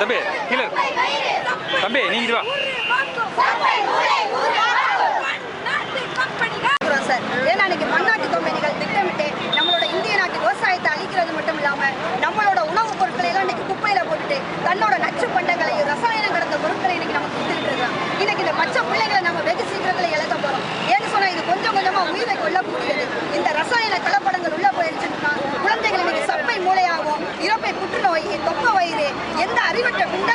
தம்பி கீழே தம்பி நீ இது வா. சார். ஏன்னா இன்னைக்கு பன்னாட்டு கம்பெனிகள் திட்டமிட்டு நம்மளோட இந்திய நாட்டு விவசாயத்தை அழிக்கிறது மட்டும் இல்லாமல் நம்மளோட உணவுப் பொருட்களை எல்லாம் இன்னைக்கு குப்பையில போட்டுட்டு தன்னோட நச்சு பண்டங்களையும் ரசாயனம் கடந்த பொருட்களை இன்னைக்கு நம்ம கொடுத்துட்டு இருக்காங்க. இன்னைக்கு இந்த பச்சை பிள்ளைகளை நம்ம வெகு சீக்கிரத்தில் இழக்க போகிறோம் ஏன்னு சொன்னால் இது கொஞ்சம் கொஞ்சமாக உயிரை கொல்லக்கூடியது எந்த அறிவற்ற பிண்டங்களாக